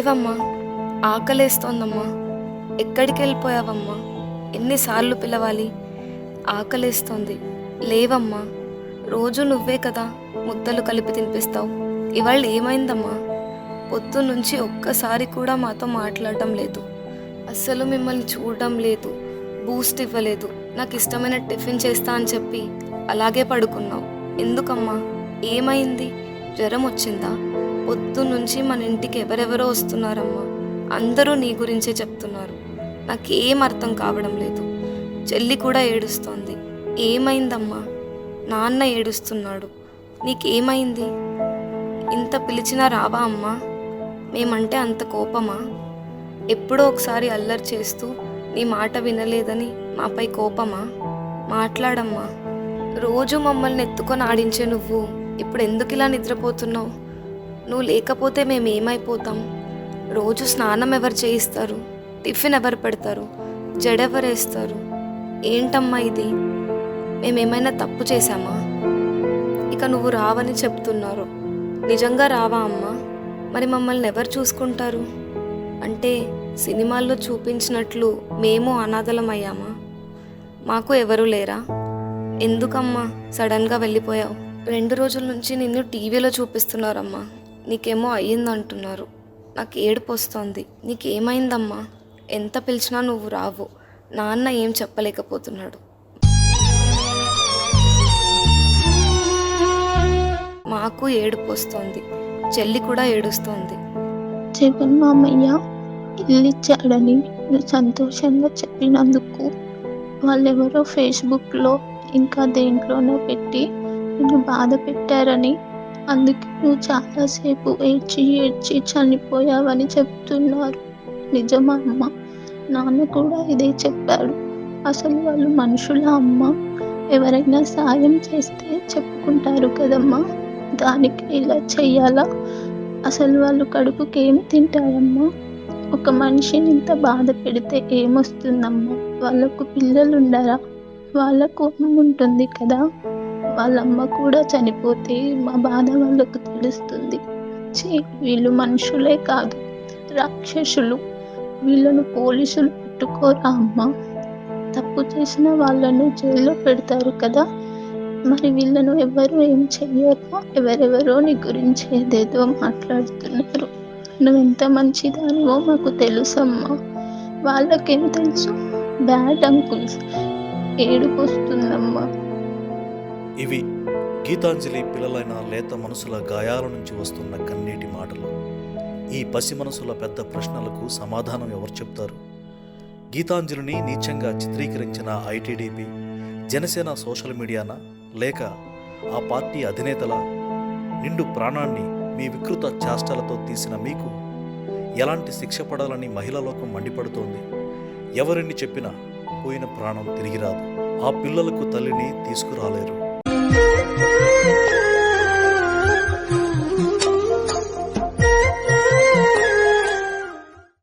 లేవమ్మా. ఆకలేస్తోందమ్మా. ఎక్కడికి వెళ్ళిపోయావమ్మా ఎన్నిసార్లు పిలవాలి? ఆకలేస్తోంది. లేవమ్మా. రోజు నువ్వే కదా ముద్దలు కలిపి తినిపిస్తావు. ఇవాళ ఏమైందమ్మా? పొత్తు నుంచి ఒక్కసారి కూడా మాతో మాట్లాడటం లేదు. అస్సలు మిమ్మల్ని చూడడం లేదు. బూస్ట్ ఇవ్వలేదు. నాకు ఇష్టమైన టిఫిన్ చేస్తా అని చెప్పి అలాగే పడుకున్నావు. ఎందుకమ్మా? ఏమైంది? జ్వరం వచ్చిందా? పొద్దు నుంచి మన ఇంటికి ఎవరెవరో వస్తున్నారమ్మా. అందరూ నీ గురించే చెప్తున్నారు. నాకేం అర్థం కావడం లేదు. చెల్లి కూడా ఏడుస్తోంది. ఏమైందమ్మా? నాన్న ఏడుస్తున్నాడు. నీకేమైంది? ఇంత పిలిచినా రావా అమ్మా? మేమంటే అంత కోపమా? ఎప్పుడో ఒకసారి అల్లరి చేస్తూ నీ మాట వినలేదని మాపై కోపమా? మాట్లాడమ్మా. రోజు మమ్మల్ని ఎత్తుకొని ఆడించే నువ్వు. ఇప్పుడు ఎందుకు ఇలా నిద్రపోతున్నావు? నువ్వు లేకపోతే మేము ఏమైపోతాం? రోజు స్నానం ఎవరు చేయిస్తారు? టిఫిన్ ఎవరు పెడతారు? జడెవరేస్తారు ఏంటమ్మా ఇది? మేమేమైనా తప్పు చేశామా? ఇక నువ్వు రావని చెప్తున్నారు. నిజంగా రావా అమ్మా? మరి మమ్మల్ని ఎవరు చూసుకుంటారు? అంటే సినిమాల్లో చూపించినట్లు మేము అనాథలమయ్యామా? మాకు ఎవరు లేరా? ఎందుకమ్మా సడన్గా వెళ్ళిపోయావు? రెండు రోజుల నుంచి నిన్ను టీవీలో చూపిస్తున్నారమ్మా. నీకేమో అయ్యిందంటున్నారు. నాకు ఏడుపు వస్తోంది నీకేమైందమ్మా? ఎంత పిలిచినా నువ్వు రావు. నాన్న ఏం చెప్పలేకపోతున్నాడు. మాకు ఏడుపు వస్తోంది చెల్లి కూడా ఏడుస్తోంది. జగన్ మామయ్య ఇల్లు ఇచ్చాడని నువ్వు సంతోషంగా చెప్పినందుకు వాళ్ళెవరో ఫేస్బుక్లో ఇంకా దేంట్లోనో పెట్టి నిన్ను బాధ పెట్టారని అందుకే నువ్వు చాలాసేపు ఏడ్చి ఏడ్చి చనిపోయావని చెప్తున్నారు. నిజమా అమ్మ? నాన్న కూడా ఇదే చెప్పాడు. అసలు వాళ్ళు మనుషుల అమ్మ? ఎవరైనా సాయం చేస్తే చెప్పుకుంటారు కదమ్మా? దానికి ఇలా చెయ్యాలా? అసలు వాళ్ళు కడుపుకి ఏం తింటారమ్మా? ఒక మనిషిని ఇంత బాధ పెడితే ఏమొస్తుందమ్మా? వాళ్ళకు పిల్లలు ఉండరా వాళ్ళకు అమ్మ ఉంటుంది కదా? వాళ్ళ అమ్మ కూడా చనిపోతే మా బాధ వాళ్ళకు తెలుస్తుంది. చే వీళ్ళు మనుషులే కాదు రాక్షసులు. వీళ్ళను పోలీసులు పెట్టుకోరా అమ్మ? తప్పు చేసిన వాళ్ళను జైల్లో పెడతారు కదా. మరి వీళ్ళను ఎవరు ఏం చెయ్యరు? ఎవరెవరో నీ గురించి ఏదేదో మాట్లాడుతున్నారు. నువ్వు ఎంత మంచిదానివో మాకు తెలుసమ్మా. వాళ్ళకేం తెలుసు? బ్యాడ్ అంకుల్స్ ఏడుపు వస్తుందమ్మా. ఇవి గీతాంజలి పిల్లలైన లేత మనసుల గాయాల నుంచి వస్తున్న కన్నీటి మాటలు. ఈ పసి మనసుల పెద్ద ప్రశ్నలకు సమాధానం ఎవరు చెప్తారు? గీతాంజలిని నీచంగా చిత్రీకరించిన ఐటీడీపీ జనసేన సోషల్ మీడియానా? లేక ఆ పార్టీ అధినేతల? నిండు ప్రాణాన్ని మీ వికృత చేష్టలతో తీసిన మీకు ఎలాంటి శిక్ష పడాలని మహిళలోకం మండిపడుతోంది? ఎవరిని చెప్పినా పోయిన ప్రాణం తిరిగి రాదు. ఆ పిల్లలకు తల్లిని తీసుకురాలేరు.